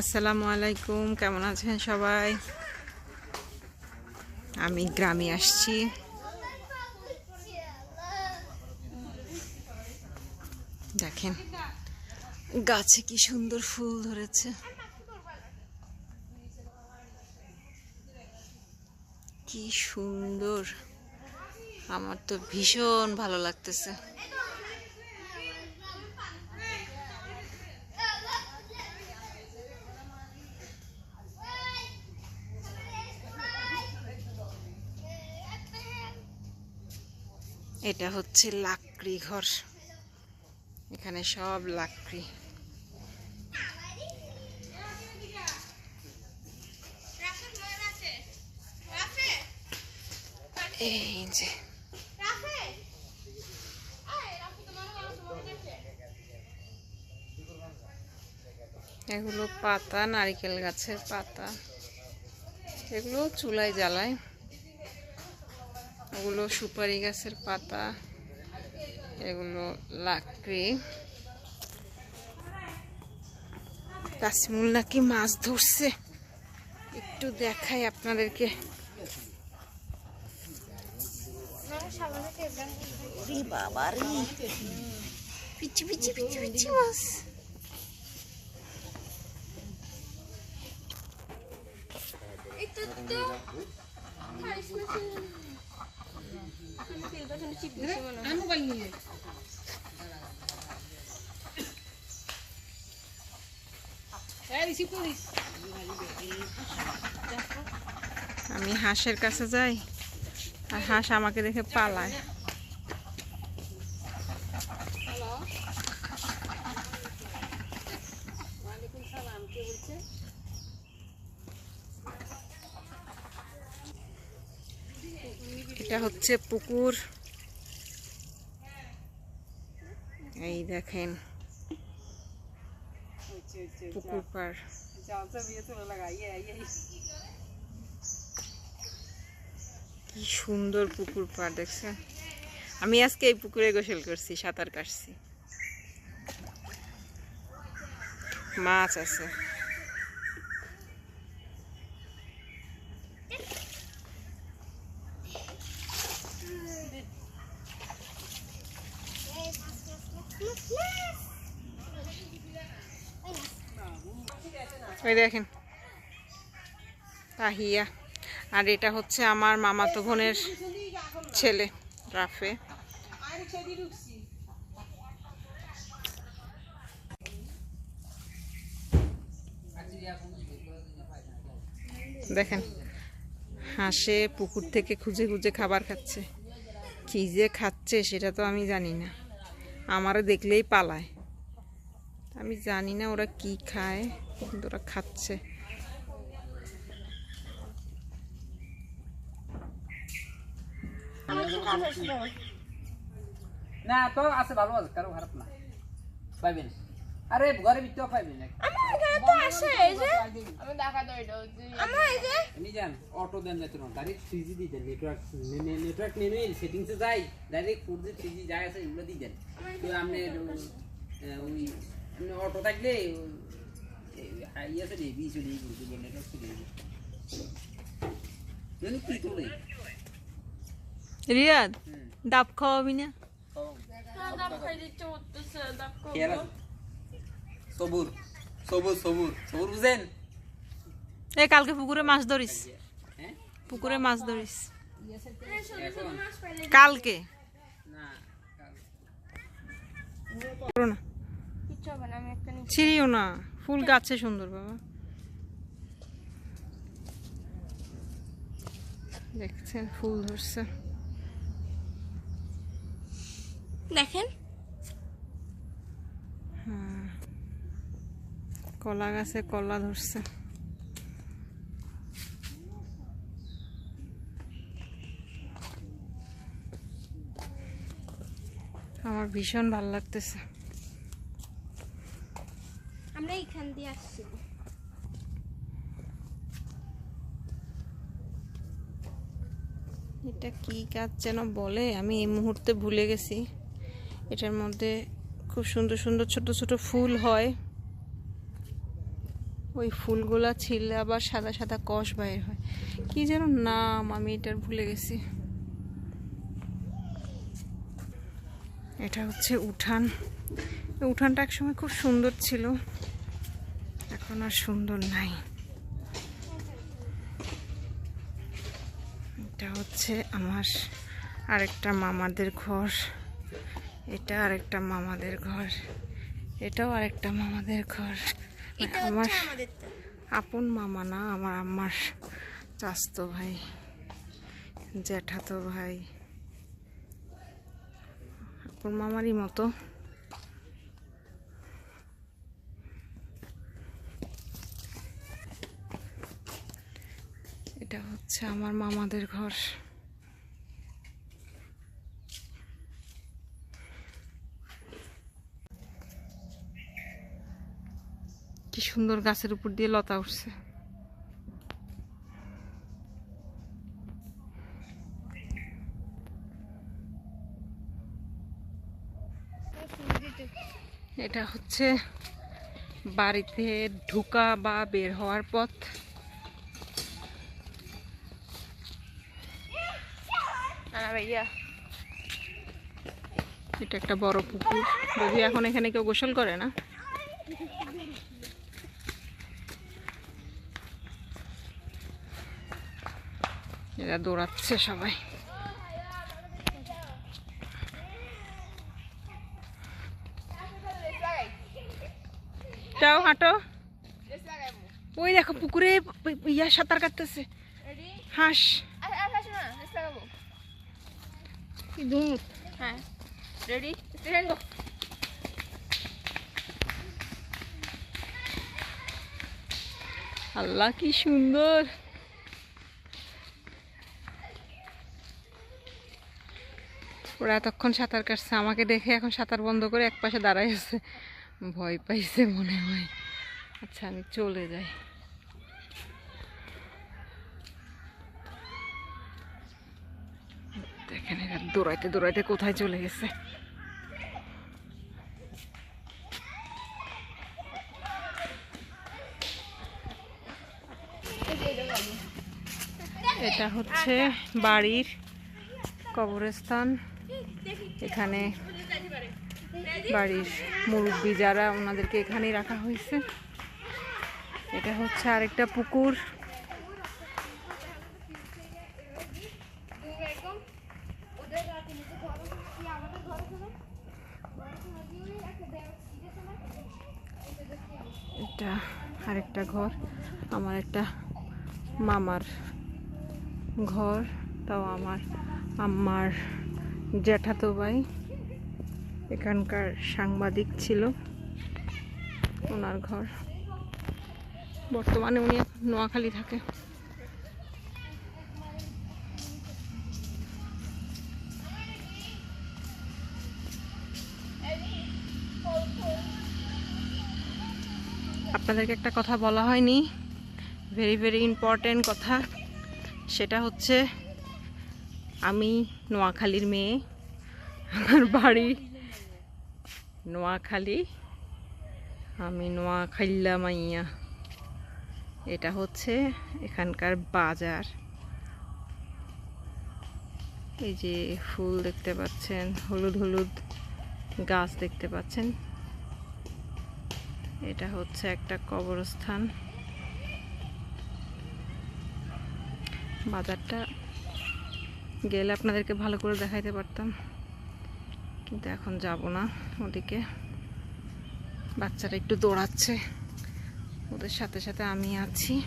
আসসালামু আলাইকুম, কেমন আছেন সবাই? আমি গ্রামে আসছি। দেখেন, গাছে কি সুন্দর ফুল ধরেছে। কি সুন্দর। আমার তো ভীষণ ভালো লাগতেছে। এটা হচ্ছে লাকড়ি ঘর। এখানে সব লাকড়ি। এই যে। এগুলো পাতা, নারিকেল গাছের পাতা। এগুলো চুলায় জ্বালায়। ওগুলো সুপারি গাছের পাতা, এগুলো লাকড়ি। তাসিমুল নাকি মাছ ধরছে। একটু দেখাই আপনাদেরকে। পিচি পিচি পিচি মাছ। আমি হাঁসের কাছে যাই আর হাঁস আমাকে দেখে পালায়। এটা হচ্ছে পুকুর এই দেখেন। কি সুন্দর পুকুর পার দেখছেন? আমি আজকে এই পুকুরে গোসল করছি, সাঁতার কাটছি। মাছ আছে। ওই দেখেন। তাহিয়া। আর এটা হচ্ছে আমার মামাতো বোনের ছেলে, রাফে। দেখেন, হাসে পুকুর থেকে খুঁজে খুঁজে খাবার খাচ্ছে। কি যে খাচ্ছে সেটা তো আমি জানি না। আমারও দেখলেই পালায়। আমি জানি না ওরা কি খায় কিন্তু ওরা খাচ্ছে। না তো আছে ভালো আছে কারও খারাপ না। পাইবেন আরে ঘরে ভিতরে পাইবেন এমনি যান অটো দেন না তুমি ডাইরেক্ট থ্রি জি দিয়ে দেন নেটওয়ার্ক নেটওয়ার্ক নিয়ে সেটিংসে যাই direct four G three G যায় আছে এগুলো দিয়ে দেন। তো আপনি ওই আপনি অটো থাকলে ইয়ে আছে রে বি চলে গেল নেটওয়ার্ক চলে জানি কি তোলে রিয়াদ ডাব খাওয়াবি না? সবুর। সবুর সবুর সবুর বুঝেন? এই কালকে পুকুরে মাছ ধরিস। হ্যাঁ? পুকুরে মাছ ধরিস। কালকে? না করো না। ছিঁড়িও না। ফুল গাছে সুন্দর বাবা। দেখছেন ফুল ধরছে। দেখেন? কলা গাছে কলা ধরছে। আমার ভীষণ ভালো লাগতেছে। আমরা এখান দিয়ে আসছি। এটা কি গাছ যেন বলে? আমি এই মুহূর্তে ভুলে গেছি। এটার মধ্যে খুব সুন্দর সুন্দর ছোট ছোট ফুল হয়। ওই ফুলগুলা ছিলে আবার সাদা সাদা কষ বাইর হয়। কি যেন নাম, আমি এটার ভুলে গেছি। এটা হচ্ছে উঠান। উঠানটা একসময় খুব সুন্দর ছিল। এখন আর সুন্দর নাই। এটা হচ্ছে আমার আরেকটা মামাদের ঘর। এটা আরেকটা মামাদের ঘর। এটাও আরেকটা মামাদের ঘর। আমার আপন মামা না আমার আম্মার চাস্তো ভাই জ্যাঠাতো ভাই। আপন মামারই মতো। এটা হচ্ছে আমার মামাদের ঘর। কি সুন্দর গাছের উপর দিয়ে লতা উঠছে। এটা হচ্ছে বাড়িতে ঢুকা বা বের হওয়ার পথ। এটা একটা বড় পুকুর। যদি এখন এখানে কেউ গোসল করে না? এরা দৌড়াচ্ছে সবাই। যাও হাঁটো। ওই দেখো পুকুরে ইয়া সাঁতার কাটতেছে। হাঁস। হ্যাঁ। রেডি আল্লাহ কি সুন্দর। ওরা এতক্ষণ সাঁতার কাটছে, আমাকে দেখে এখন সাঁতার বন্ধ করে এক পাশে দাঁড়াই আছে। ভয় পাইছে মনে হয়। আচ্ছা আমি চলে যাই। দেখেন দৌড়াইতে দৌড়াইতে কোথায় চলে গেছে। এটা হচ্ছে বাড়ির কবরস্থান। এখানে বাড়ির মুরব্বী যারা ওনাদেরকে এখানেই রাখা হয়েছে। এটা হচ্ছে আরেকটা পুকুর। এটা আরেকটা ঘর। আমার একটা মামার ঘর, তাও আমার আম্মার জ্যাঠাতো ভাই এখানকার সাংবাদিক ছিল ওনার ঘর। বর্তমানে উনি নোয়াখালী থাকে। আপনাদেরকে একটা কথা বলা হয়নি। ভেরি ভেরি ইম্পর্টেন্ট কথা। সেটা হচ্ছে আমি নোয়াখালীর মেয়ে, আমার বাড়ি নোয়াখালী, আমি নোয়াখাইল্লা মাইয়া। এটা হচ্ছে এখানকার বাজার। এই যে ফুল দেখতে পাচ্ছেন, হলুদ হলুদ গাছ দেখতে পাচ্ছেন। এটা হচ্ছে একটা কবরস্থান। বাজারটা গেলে আপনাদেরকে ভালো করে দেখাইতে পারতাম। কিন্তু এখন যাব না ওদিকে। বাচ্চারা একটু দৌড়াচ্ছে। ওদের সাথে সাথে আমি আছি।